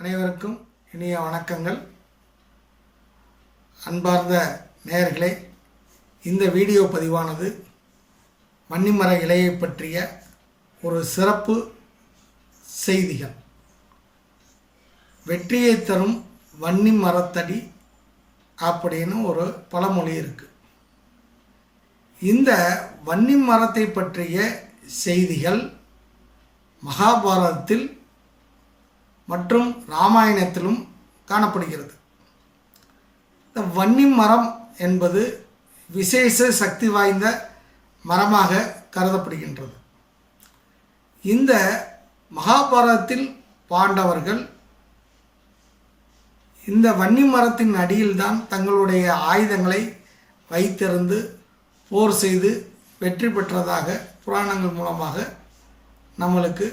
அனைவருக்கும் இனிய வணக்கங்கள். அன்பார்ந்த நேயர்களே இந்த வீடியோ பதிவானது வன்னிமர இலையை பற்றிய ஒரு சிறப்பு செய்திகள். வெற்றியை தரும் வன்னி மரத்தடி அப்படின்னு ஒரு பழமொழி இருக்குது இந்த வன்னி மரத்தை பற்றிய செய்திகள் மகாபாரதத்தில் மற்றும் ராமாயணத்திலும் காணப்படுகிறது. இந்த வன்னி மரம் என்பது விசேஷ சக்தி வாய்ந்த மரமாக கருதப்படுகின்றது. இந்த மகாபாரதத்தில் பாண்டவர்கள் இந்த வன்னி மரத்தின் அடியில்தான் தங்களுடைய ஆயுதங்களை வைத்திருந்து போர் செய்து வெற்றி பெற்றதாக புராணங்கள் மூலமாக நம்மளுக்கு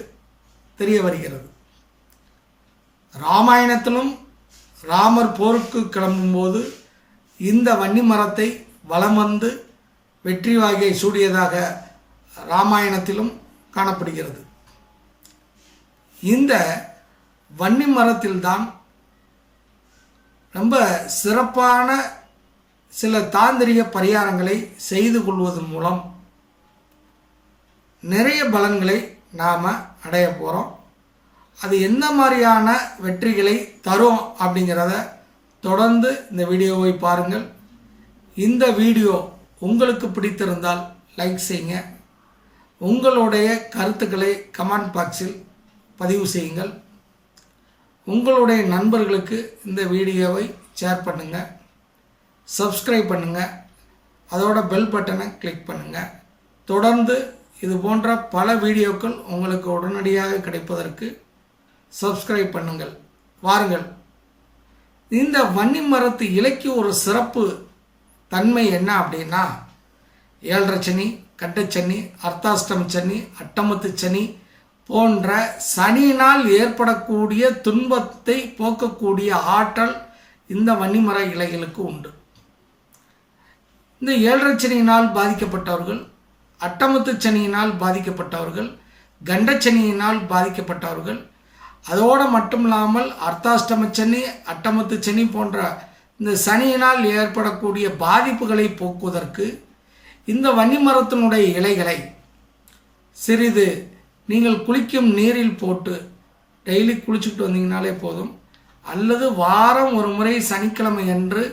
தெரிய வருகிறது. ராமாயணத்திலும் ராமர் போருக்கு கிளம்பும்போது இந்த வன்னி மரத்தை வலம் வந்து வெற்றி வாகை சூடியதாக ராமாயணத்திலும் காணப்படுகிறது. இந்த வன்னி மரத்தில்தான் ரொம்ப சிறப்பான சில தாந்திரிக பரிகாரங்களை செய்து கொள்வதன் மூலம் நிறைய பலன்களை நாம் அடைய போகிறோம் அது என்ன மாதிரியான வெற்றிகளை தரும் அப்படிங்கிறத தொடர்ந்து இந்த வீடியோவை பாருங்கள். இந்த வீடியோ உங்களுக்கு பிடித்திருந்தால் லைக் செய்யுங்க. உங்களுடைய கருத்துக்களை கமெண்ட் பாக்ஸில் பதிவு செய்யுங்கள். உங்களுடைய நண்பர்களுக்கு இந்த வீடியோவை ஷேர் பண்ணுங்கள் சப்ஸ்கிரைப் பண்ணுங்கள் அதோட பெல் பட்டனை கிளிக் பண்ணுங்கள் தொடர்ந்து இது போன்ற பல வீடியோக்கள் உங்களுக்கு உடனடியாக கிடைப்பதற்கு சப்ஸ்கிரைப் பண்ணுங்கள். வாருங்கள். இந்த வன்னி மரத்து இலைக்கு ஒரு சிறப்பு தன்மை என்ன அப்படின்னா ஏழரை சனி கட்டச்சனி அர்த்தாஷ்டம் சனி அட்டமத்து சனி போன்ற சனியினால் ஏற்படக்கூடிய துன்பத்தை போக்கக்கூடிய ஆற்றல் இந்த வன்னிமர இலைகளுக்கு உண்டு. இந்த ஏழரை சனியினால் பாதிக்கப்பட்டவர்கள் அட்டமத்து சனியினால் பாதிக்கப்பட்டவர்கள் கண்டச்சனியினால் பாதிக்கப்பட்டவர்கள் அதோடு மட்டும் இல்லாமல் அர்த்தாஷ்டம சனி அட்டமத்து சனி போன்ற இந்த சனியினால் ஏற்படக்கூடிய பாதிப்புகளை போக்குவதற்கு இந்த வன்னிமரத்தினுடைய இலைகளை சிறிது நீங்கள் குளிக்கும் நீரில் போட்டு டெய்லி குளிச்சுட்டு வந்தீங்கனாலே போதும். அல்லது வாரம் ஒரு முறை சனிக்கிழமை அன்று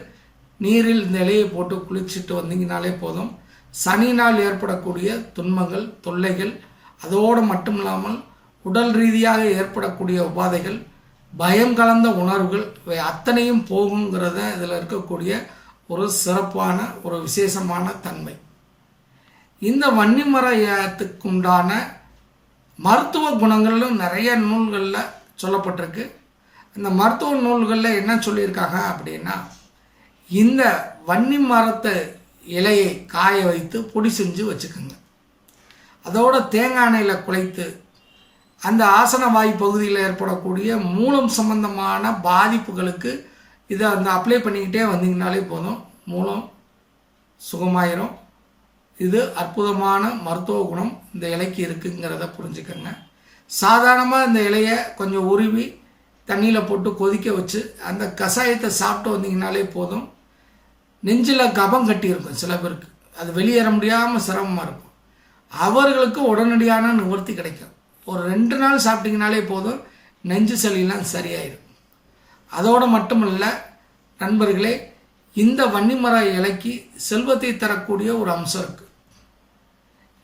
நீரில் இந்த இலையை போட்டு குளிச்சுட்டு வந்தீங்கனாலே போதும். சனியினால் ஏற்படக்கூடிய துன்பங்கள் தொல்லைகள் அதோடு மட்டும் இல்லாமல் உடல் ரீதியாக ஏற்படக்கூடிய உபாதைகள் பயம் கலந்த உணர்வுகள் இவை அத்தனையும் போகுங்கிறத இதில் இருக்கக்கூடிய ஒரு சிறப்பான ஒரு விசேஷமான தன்மை. இந்த வன்னிமரத்துக்குண்டான மருத்துவ குணங்களும் நிறைய நூல்களில் சொல்லப்பட்டிருக்கு. இந்த மருத்துவ நூல்களில் என்ன சொல்லியிருக்காங்க அப்படின்னா இந்த வன்னி மரத்தை இலையை காய வைத்து பொடி செஞ்சு வச்சுக்கோங்க. அதோட தேங்காய் எண்ணெயில் குழைத்து அந்த ஆசனவாய் பகுதியில் ஏற்படக்கூடிய மூலம் சம்பந்தமான பாதிப்புகளுக்கு இதை அந்த அப்ளை பண்ணிக்கிட்டே வந்தீங்கனாலே போதும். மூலம் சுகமாயிரும். இது அற்புதமான மருத்துவ குணம் இந்த இலைக்கு இருக்குங்கிறத புரிஞ்சுக்கோங்க. சாதாரணமாக இந்த இலையை கொஞ்சம் உருவி தண்ணியில் போட்டு கொதிக்க வச்சு அந்த கஷாயத்தை சாப்பிட்டு வந்தீங்கனாலே போதும். நெஞ்சில் கபம் கட்டியிருக்கும் சில பேருக்கு. அது வெளியேற முடியாமல் சிரமமாக இருக்கும். அவர்களுக்கு உடனடியான நிவர்த்தி கிடைக்கும். ஒரு ரெண்டு நாள் சாப்பிட்டிங்கனாலே போதும். நெஞ்சு சளியெல்லாம் சரியாயிடும் அதோடு மட்டுமல்ல நண்பர்களே இந்த வன்னிமர இலைக்கு செல்வத்தை தரக்கூடிய ஒரு அம்சம் இருக்குது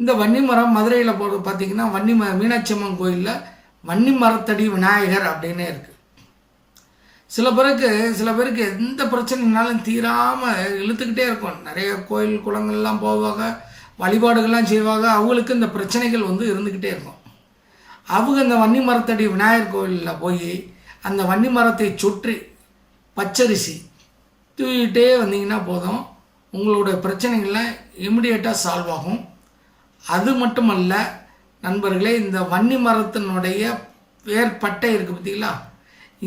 இந்த வன்னிமரம் மதுரையில் போகிறது பார்த்தீங்கன்னா வன்னி ம மீனாட்சி அம்மன் கோயிலில் வன்னி மரத்தடி விநாயகர் அப்படின்னே இருக்குது சில பேருக்கு சில பேருக்கு எந்த பிரச்சனைனாலும் தீராமல் இழுத்துக்கிட்டே இருக்கும். நிறைய கோயில் குளங்கள்லாம் போவாங்க வழிபாடுகள்லாம் செய்வாங்க. அவங்களுக்கு இந்த பிரச்சனைகள் வந்து இருந்துக்கிட்டே இருக்கும். அவங்க அந்த வன்னி மரத்தடி விநாயகர் கோயிலில் போய் அந்த வன்னி மரத்தை சுற்றி பச்சரிசி தூக்கிட்டே வந்தீங்கன்னா போதும். உங்களோட பிரச்சனைகள்லாம் இமிடியேட்டாக சால்வ் ஆகும். அது மட்டுமல்ல நண்பர்களே இந்த வன்னி மரத்தினுடைய வேர் பட்டை இருக்குது பார்த்தீங்களா?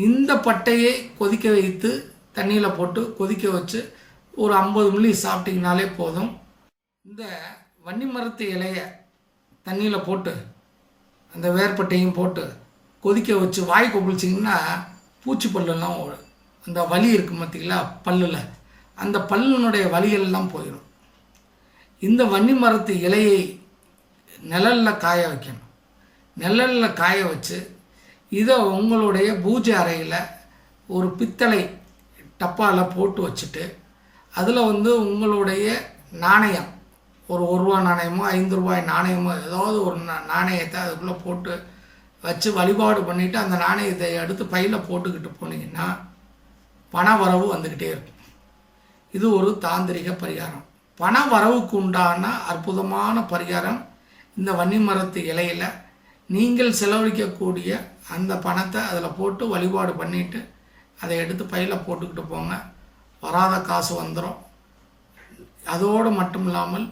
இந்த பட்டையை கொதிக்க வைத்து தண்ணியில் போட்டு கொதிக்க வச்சு ஒரு ஐம்பது மில்லி சாப்பிட்டிங்கனாலே போதும். இந்த வன்னி மரத்து இலையை தண்ணியில் போட்டு அந்த வேர்பட்டையும் போட்டு கொதிக்க வச்சு வாய் கொப்பளிச்சிங்கன்னா பூச்சி பல்லெல்லாம் அந்த வலி இருக்கு பார்த்தீங்களா பல்லில். அந்த பல்லினுடைய வலியெல்லாம் போயிடும் இந்த வன்னி மரத்து இலையை நிழலில் காய வைக்கணும். நிழலில் காய வச்சு இதை உங்களுடைய பூஜை அறையில் ஒரு பித்தளை டப்பாவில் போட்டு வச்சுட்டு அதில் வந்து உங்களுடைய நாணயம் ஒரு ஒரு ரூபா நாணயமோ ஐந்து ரூபாய் நாணயமோ ஏதாவது ஒரு நாணயத்தை அதுக்குள்ளே போட்டு வச்சு வழிபாடு பண்ணிவிட்டு அந்த நாணயத்தை எடுத்து பையில் போட்டுக்கிட்டு போனீங்கன்னா பண வரவு வந்துக்கிட்டே இருக்கும். இது ஒரு தாந்திரிக பரிகாரம். பண வரவுக்கு உண்டான அற்புதமான பரிகாரம் இந்த வன்னி மரத்து இலையில் நீங்கள் செலவழிக்கக்கூடிய அந்த பணத்தை அதில் போட்டு வழிபாடு பண்ணிவிட்டு அதை எடுத்து பையில் போட்டுக்கிட்டு போங்க. வராத காசு வந்துடும் அதோடு மட்டும் இல்லாமல்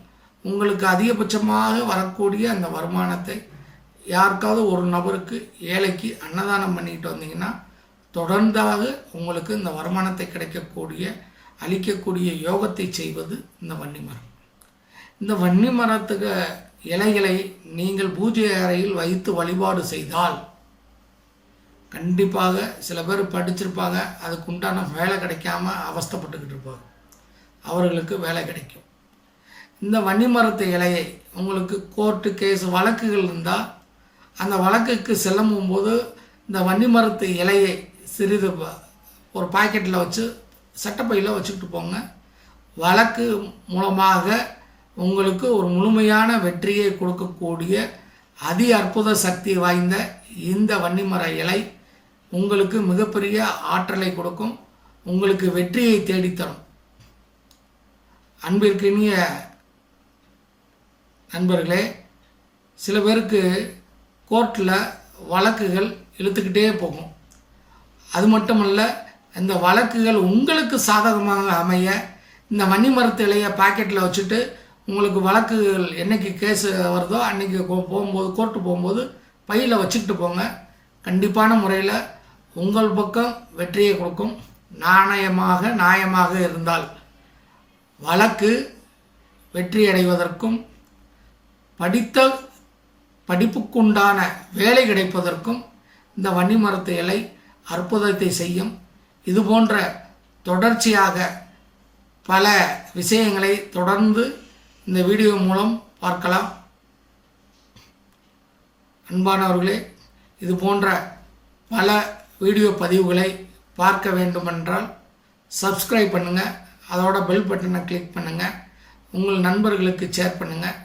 உங்களுக்கு அதிகபட்சமாக வரக்கூடிய அந்த வருமானத்தை யாருக்காவது ஒரு நபருக்கு ஏழைக்கு அன்னதானம் பண்ணிட்டு வந்தீங்கன்னா தொடர்ந்தாக உங்களுக்கு இந்த வருமானத்தை கிடைக்கக்கூடிய அளிக்கக்கூடிய யோகத்தை செய்வது இந்த வன்னி மரம். இந்த வன்னி மரத்துக்கு இலைகளை நீங்கள் பூஜை அறையில் வைத்து வழிபாடு செய்தால் கண்டிப்பாக சில பேர் படிச்சிருப்பாங்க அதுக்கு உண்டான வேலை கிடைக்காம அவஸ்தைப்பட்டுக்கிட்டு இருப்பாங்க. அவர்களுக்கு வேலை கிடைக்கும். இந்த வன்னி மரத்து இலையை உங்களுக்கு கோர்ட்டு கேஸ் வழக்குகள் இருந்தால் அந்த வழக்குக்கு செல்லும் போது இந்த வன்னி மரத்து இலையை சிறிது ஒரு பாக்கெட்டில் வச்சு சட்டப்பையில் வச்சுக்கிட்டு போங்க. வழக்கு மூலமாக உங்களுக்கு ஒரு முழுமையான வெற்றியை கொடுக்கக்கூடிய அதி அற்புத சக்தி வாய்ந்த இந்த வன்னிமர இலை உங்களுக்கு மிகப்பெரிய ஆற்றலை கொடுக்கும். உங்களுக்கு வெற்றியை தேடித்தரும். அன்பிற்கினிய நண்பர்களே சில பேருக்கு கோர்ட்டில் வழக்குகள் இழுத்துக்கிட்டே போகும். அது மட்டுமல்ல இந்த வழக்குகள் உங்களுக்கு சாதகமாக அமைய இந்த வன்னி மரத்து இலையை பாக்கெட்டில் வச்சுட்டு உங்களுக்கு வழக்குகள் என்னைக்கு கேஸ் வருதோ அன்றைக்கி போகும்போது கோர்ட்டு போகும்போது பையில் வச்சுக்கிட்டு போங்க. கண்டிப்பான முறையில் உங்கள் பக்கம் வெற்றியை கொடுக்கும். நாணயமாக நியாயமாக இருந்தால் வழக்கு வெற்றி அடைவதற்கும் படித்த படிப்புக்குண்டான வேலை கிடைப்பதற்கும் இந்த வன்னி மரத்து இலை அற்புதத்தை செய்யும். இது போன்ற தொடர்ச்சியாக பல விஷயங்களை தொடர்ந்து இந்த வீடியோ மூலம் பார்க்கலாம். அன்பானவர்களே இது போன்ற பல வீடியோ பதிவுகளை பார்க்க வேண்டுமென்றால் சப்ஸ்கிரைப் பண்ணுங்கள் அதோட பெல் பட்டனை கிளிக் பண்ணுங்கள் உங்கள் நண்பர்களுக்கு ஷேர் பண்ணுங்கள்